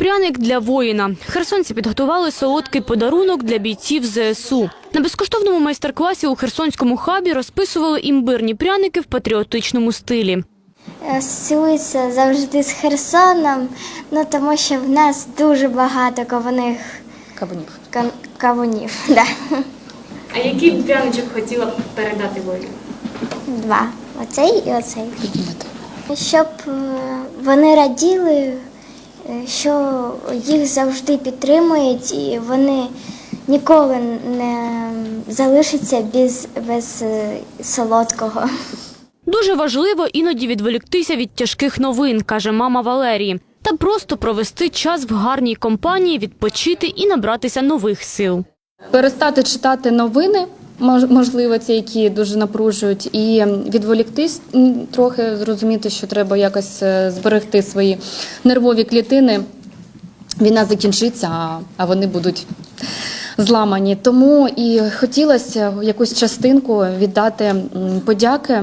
Пряник для воїна. Херсонці підготували солодкий подарунок для бійців ЗСУ. На безкоштовному майстер-класі у Херсонському хабі розписували імбирні пряники в патріотичному стилі. Асоціюється завжди з Херсоном, ну тому що в нас дуже багато кавуних Кабанів. кан- кавунів. Да. А який пряничок хотіла б передати воїну? Два. Оцей і оцей. Щоб е, вони раділи, е, що їх завжди підтримують, і вони ніколи не залишаться без, без е, солодкого. Дуже важливо іноді відволіктися від тяжких новин, каже мама Валерії, та просто провести час в гарній компанії, відпочити і набратися нових сил. Перестати читати новини, можливо, ці, які дуже напружують, і відволіктись трохи, зрозуміти, що треба якось е, зберегти свої нервові клітини. Війна закінчиться, а- вони будуть зламані. Тому і хотілося якусь частинку віддати подяки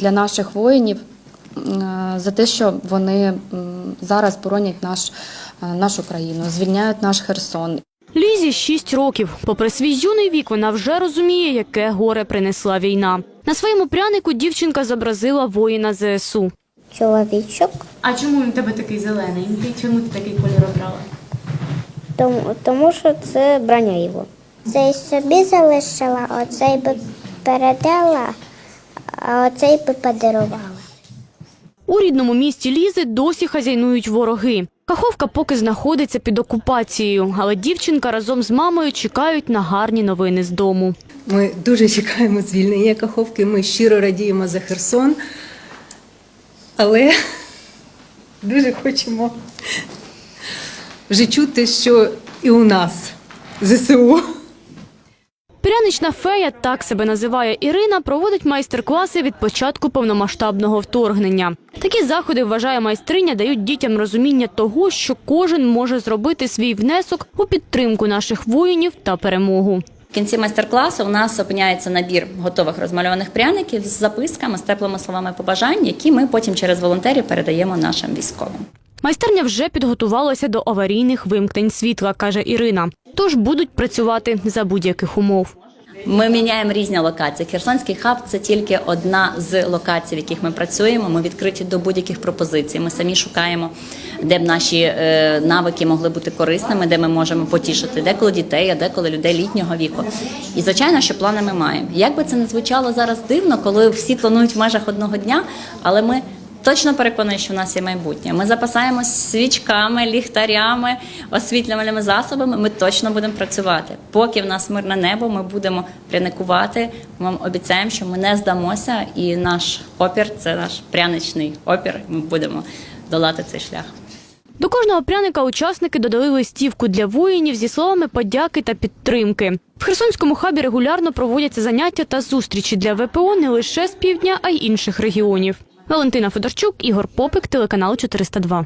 для наших воїнів е, за те, що вони зараз боронять наш, е, нашу країну, звільняють наш Херсон. Лізі 6 років. Попри свій юний вік, вона вже розуміє, яке горе принесла війна. На своєму прянику дівчинка зобразила воїна ЗСУ. Чоловічок, А чому він тебе такий зелений? Чому ти такий кольор обрала? тому, тому що це броня його. Цей собі залишила, оцей би передала, а оцей би подарувала. У рідному місті Лізи досі хазяйнують вороги. Каховка поки знаходиться під окупацією, але дівчинка разом з мамою чекають на гарні новини з дому. Ми дуже чекаємо звільнення Каховки. Ми щиро радіємо за Херсон, але дуже хочемо вже чути, що і у нас ЗСУ. Прянична фея, так себе називає Ірина, проводить майстер-класи від початку повномасштабного вторгнення. Такі заходи, вважає майстриня, дають дітям розуміння того, що кожен може зробити свій внесок у підтримку наших воїнів та перемогу. В кінці майстер-класу у нас опиняється набір готових розмальованих пряників з записками, з теплими словами побажань, які ми потім через волонтерів передаємо нашим військовим. Майстерня вже підготувалася до аварійних вимкнень світла, каже Ірина. Тож будуть працювати за будь-яких умов. Ми міняємо різні локації. Херсонський хаб це тільки одна з локацій, в яких ми працюємо. Ми відкриті до будь-яких пропозицій. Ми самі шукаємо, де б наші е, навики могли бути корисними, де ми можемо потішити деколи дітей, а деколи людей літнього віку. І звичайно, що плани ми маємо. Як би це не звучало зараз дивно, коли всі планують в межах одного дня, але ми. Точно переконані, що в нас є майбутнє. Ми запасаємось свічками, ліхтарями, освітлювальними засобами. Ми точно будемо працювати. Поки в нас мирне небо, ми будемо пряникувати. Ми вам обіцяємо, що ми не здамося, і наш опір це наш пряничний опір. Ми будемо долати цей шлях. До кожного пряника учасники додали листівку для воїнів зі словами подяки та підтримки. В Херсонському хабі регулярно проводяться заняття та зустрічі для ВПО не лише з півдня, а й інших регіонів. Валентина Федорчук, Ігор Попик, телеканал 402.